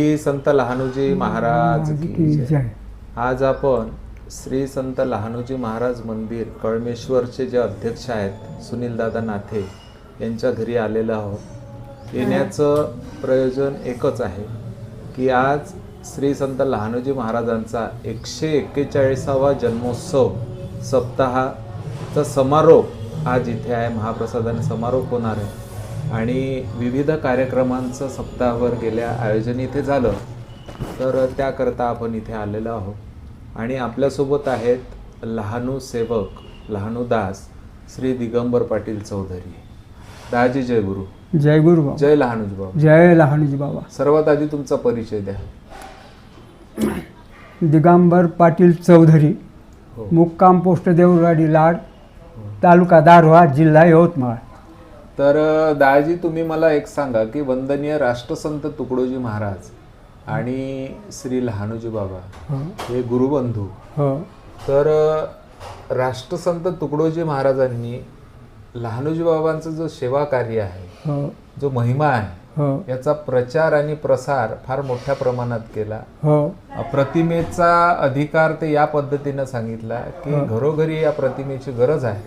संत लहानूजी महाराज की. जय. आज आपण श्री संत लहानूजी महाराज मंदिर कळमेश्वरचे जे अध्यक्ष आहेत सुनीलदादा नाथे यांच्या घरी आलेलो आहोत. येण्याचं प्रयोजन एकच आहे की आज श्री संत लहानूजी महाराजांचा एकशे एक्केचाळीसावा जन्मोत्सव सप्ताहाचा समारोप आज इथे आहे महाप्रसादाने समारोप होणार आहे. आणि विविध कार्यक्रमांचं सप्ताहभर गेल्या आयोजन इथे झालं तर त्याकरता आपण इथे आलेलो आहोत. आणि आपल्यासोबत आहेत लहानू सेवक लहानू दास श्री दिगंबर पाटील चौधरी. दाजी जय गुरु. जय गुरु जय लहानूजी बाबा. जय लहानूजी बाबा. सर्वात आधी तुमचा परिचय द्या. दिगंबर पाटील चौधरी हो. मुक्काम पोस्ट देऊरवाडी लाड तालुका दारव्हा जिल्हा यवतमाळ. तर दाजी तुम्ही मला एक सांगा की वंदनीय राष्ट्रसंत तुकडोजी महाराज आणि श्री लहानूजी बाबा हो. गुरुबंधू. तर राष्ट्रसंत तुकडोजी महाराजांनी लहानूजी बाबांचं जो सेवा कार्य आहे हो. जो महिमा आहे याचा प्रचार आणि प्रसार फार मोठ्या प्रमाणात केला. प्रतिमेचा अधिकार ते या पद्धतीनं सांगितला की घरोघरी या प्रतिमेची गरज आहे.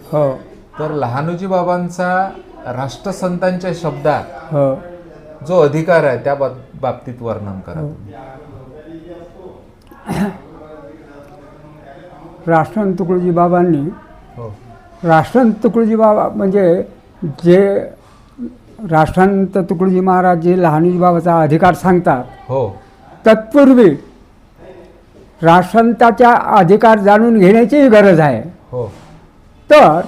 तर लहानूजी बाबांचा राष्ट्रसंतांच्या शब्दात हो. जो अधिकार आहे त्या बाब- बाबतीत वर्णन करा तुम्ही. राष्ट्रसंत तुकडोजी बाबांनी हो. राष्ट्रसंत तुकडोजी बाबा म्हणजे जे राष्ट्रसंत तुकडोजी महाराज जे लहानूजी बाबाचा अधिकार सांगतात हो. तत्पूर्वी राष्ट्रसंताच्या अधिकार जाणून घेण्याचीही गरज आहे. हो. तर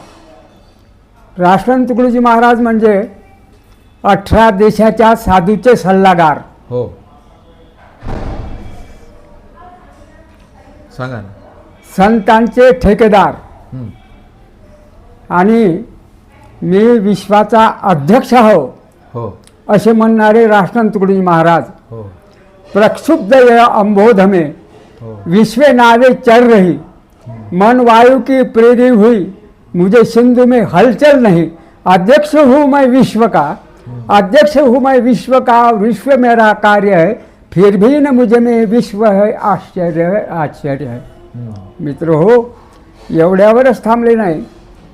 राष्ट्रसंत तुकडोजी महाराज म्हणजे अठरा देशाच्या साधूचे सल्लागार. हो. सांगा ना. संतांचे ठेकेदार. हं. आणि मी विश्वाचा अध्यक्ष हो. हो. असे म्हणणारे राष्ट्रसंत तुकडोजी महाराज. हो. प्रक्षुब्ध ये अंबोधमे. हो. विश्व नावे चल रही. मन वायु की प्रेरी हुई. मुझे सिंधु में हलचल नहीं। अध्यक्ष हूँ मैं विश्व का। अध्यक्ष हूँ मैं विश्व का। विश्व मेरा कार्य है। फिर भी न मुझे में विश्व है। आश्चर्य है। आश्चर्य है. मित्र हो एवढ्यावरच थांबले नाही.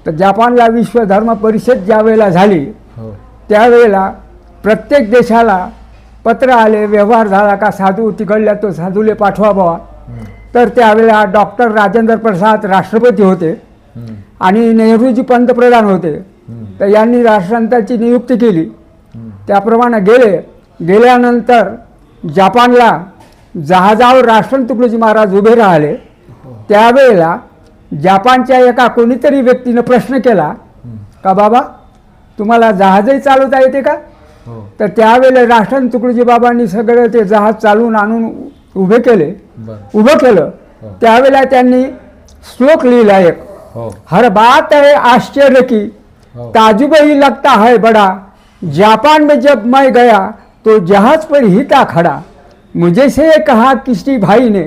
तर जपानला विश्व धर्म परिषद ज्यावेळेला झाली हो. त्यावेळेला प्रत्येक देशाला पत्र आले व्यवहार झाला का साधू तिकडल्या तो साधूले पाठवा बाबा. तर त्यावेळेला डॉक्टर राजेंद्र प्रसाद राष्ट्रपती होते. आणि नेहरूजी पंतप्रधान होते. हं. तर यांनी राष्ट्रसंतांची नियुक्ती केली. हं. त्याप्रमाणे गेले. गेल्यानंतर जपानला जहाजावर राष्ट्रसंत तुकडोजी महाराज उभे राहिले. त्यावेळेला जपानच्या एका कोणीतरी व्यक्तीनं प्रश्न केला हं. का बाबा तुम्हाला जहाजही चालवता येते का? हो. तर त्यावेळेला राष्ट्रसंत तुकडोजी बाबांनी सगळं ते जहाज चालवून आणून उभे केले. उभं केलं. हो. त्यावेळेला त्यांनी श्लोक लिहिला एक. हो हर बात है आश्चर्य की हो. ताजुब ही लगता है बड़ा। जापान में जब मैं गया तो जहाज पर ही था खड़ा? मुझे से कहा किसी भाई ने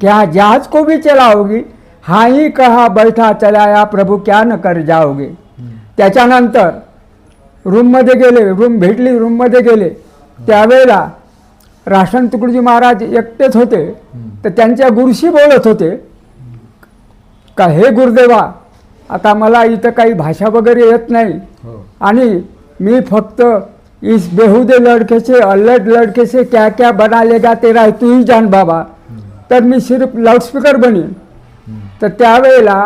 क्या जहाज को भी चलाओगी? हाँ ही कहा बैठा चलाया प्रभू क्या न कर जाओगे? हं. त्याच्यानंतर रूममध्ये गेले रूम भेटली रूममध्ये गेले. त्यावेळेला राष्ट्रसंत तुकडोजी महाराज एकटेच होते. तर त्यांच्या गुरुशी बोलत होते. का हे गुरुदेवा आता मला इथं काही भाषा वगैरे येत नाही. हो. आणि मी फक्त इस बेहुदे लड़के से अल्लड लड़के से क्या क्या बना लेगा तेरा तू ही जान बाबा. तर मी सिर्फ लाऊडस्पीकर बनीन हं. तर त्यावेळेला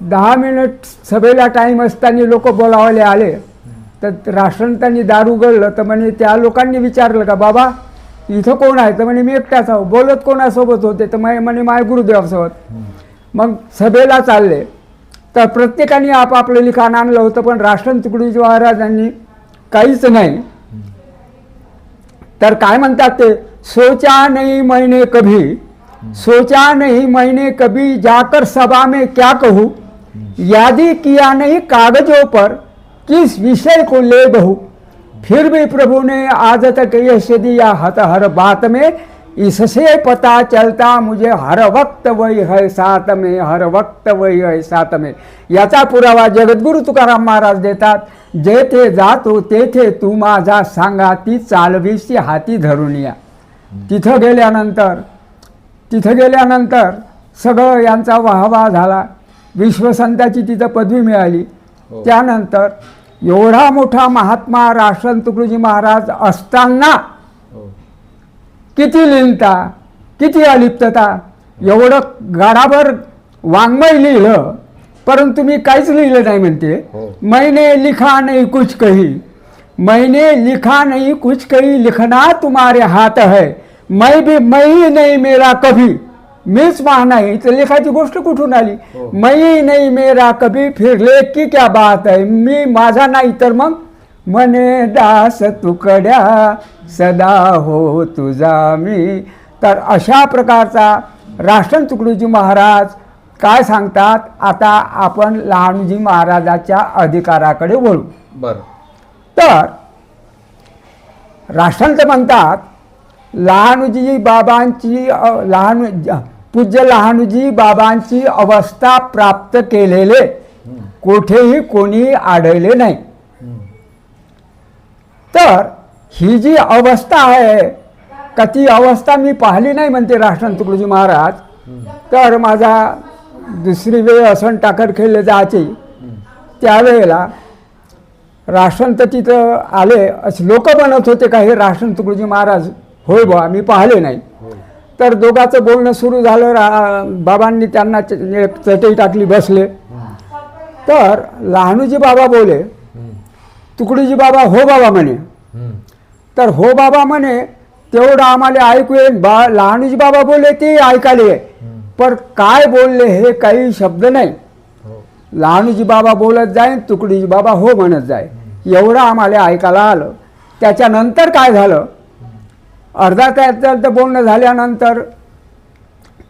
दहा मिनिट सभेला टाईम असताना लोक बोलावले आले. तर राष्ट्रसंतांनी दार उघडलं तर म्हणे त्या लोकांनी विचारलं का बाबा इथं कोण आहे? तर म्हणे मी एकटाच आहो. बोलत कोणासोबत होते? तर म्हणे म्हणे माय गुरुदेवासोबत. मग सभेला चालले. तर प्रत्येकाने आपापलं लिखाण आणलं होतं पण राष्ट्रन तुकडोजी महाराजांनी काहीच नाही. तर काय म्हणतात ते? सोचा नहीं महिने कभी सोचा नहीं मैंने कभी जाकर सभा में क्या कहूँ? यादी किया नहीं कागजों पर किस विषय को ले बहू? फिर भी प्रभु ने आज तक यश दिया हतहर बात में इससे पता चलता मुझे हर वक्त वही है साथ में हर वक्त वही है साथ में। याचा पुरावा जगद्गुरु तुकाराम महाराज देतात जेथे जातो तेथे तू माझा सांगा ती चालवीशी हाती धरून या। तिथं गेल्यानंतर तिथं गेल्यानंतर सगळं यांचा वाहवा झाला। विश्वसंताची तिथं पदवी मिळाली। हो. त्यानंतर एवढा मोठा महात्मा राष्ट्रसंत तुकडोजी महाराज असताना किती लिहिता किती अलिप्तता एवढं गाडाभर वाङ्मय लिहिलं परंतु मी काहीच लिहिलं नाही म्हणते. हो. मैंने लिखा नहीं कुछ कही. मैंने लिखा नहीं कुछ कही लिखना तुम्हारे हाथ है. मैं भी मैं नाही मेरा कभी. मीच महा नाही. तर लेखाची गोष्ट कुठून आली? हो. मैं नाही मेरा कभी फिर लेख की क्या बात है? मी माझा नाही तर मग? मने दास तुकड्या सदा हो तुझा मी. तर अशा प्रकारचा राष्ट्रन तुकडोजी महाराज काय सांगतात? आता आपण लहानजी महाराजाच्या अधिकाराकडे वळू. बर. तर राष्ट्रांत म्हणतात लहानुजी बाबांची लहान पूज्य लहानुजी बाबांची अवस्था प्राप्त केलेले कोठेही कोणी आढळले नाही. तर ही जी अवस्था आहे का ती अवस्था मी पाहिली नाही म्हणते राष्ट्रन तुकडोजी महाराज. तर माझा दुसरी वेळ असण टाकर खेळले जायचे. त्यावेळेला राष्ट्रंत तिथं आले असे लोक म्हणत होते का हे राष्ट्रसंत तुकडोजी महाराज होय बुवा मी पाहिले नाही. तर दोघाचं बोलणं सुरू झालं रा बाबांनी त्यांना च- चटई टाकली बसले. तर लहानूजी बाबा बोले तुकडोजी बाबा हो बाबा म्हणे. तर हो बाबा म्हणे तेवढं आम्हाला ऐकू येईल बा लहानूजी बाबा बोलले ते ऐकायला. ये पण काय बोलले हे काही शब्द नाही. हो. लहानूजी बाबा बोलत जाईन तुकडीजी बाबा हो म्हणत जाय एवढं आम्हाला ऐकायला आलं. त्याच्यानंतर काय झालं? अर्धा तासाचं बोलणं झाल्यानंतर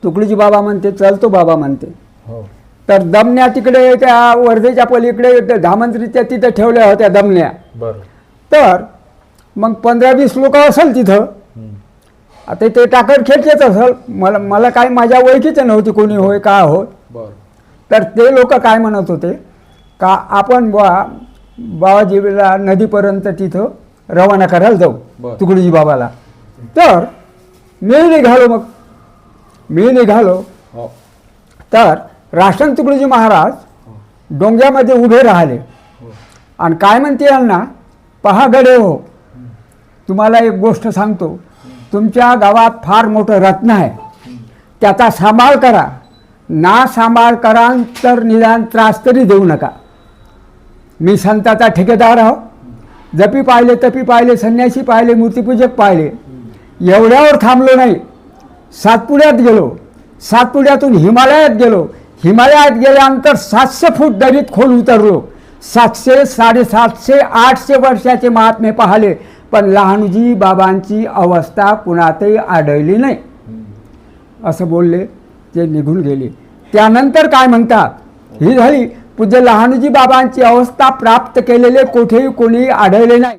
तुकडीजी बाबा म्हणते चलतो बाबा म्हणते. हो. तर दमण्या तिकडे त्या वर्धेच्या पलीकडे त्या धामंत्रीच्या तिथं ठेवल्या होत्या दमण्या. बर. तर मग पंधरा वीस लोक असेल तिथं. आता ते टाकर खेळतेच असेल. मला मला काय माझ्या ओळखीचं नव्हती कोणी होय का होय बर. तर ते लोक काय म्हणत होते का आपण बुवा बाबाजीला नदीपर्यंत तिथं रवाना करायला जाऊ. तुकडोजी बाबाला. तर मी निघालो मग. मी निघालो हो. तर राष्ट्रन तुकडोजी महाराज डोंग्यामध्ये उभे राहिले. आणि काय म्हणते यांना? पहा गडे हो तुम्हाला एक गोष्ट सांगतो. तुमच्या गावात फार मोठं रत्न आहे. त्याचा सांभाळ करा. ना सांभाळ कराल तर निदान त्रास तरी देऊ नका. मी संताचा ठेकेदार आहो. जपी पाहिले तपी पाहिले संन्यासी पाहिले मूर्तिपूजक पाहिले. एवढ्यावर थांबलो नाही. सातपुड्यात गेलो. सातपुड्यातून हिमालयात गेलो. हिमालयात गेल्यानंतर सातशे फूट दरीत खोल उतरलो. सातशे साडेसातशे आठशे वर्षाचे महात्मे पाहिले पण लहानजी बाबांची अवस्था कुणातही आढळली नाही. असं बोलले ते निघून गेले. त्यानंतर काय म्हणतात? ही झाली. पूज्य लहानजी बाबांची अवस्था प्राप्त केलेले कोठेही कोणी आढळले नाही.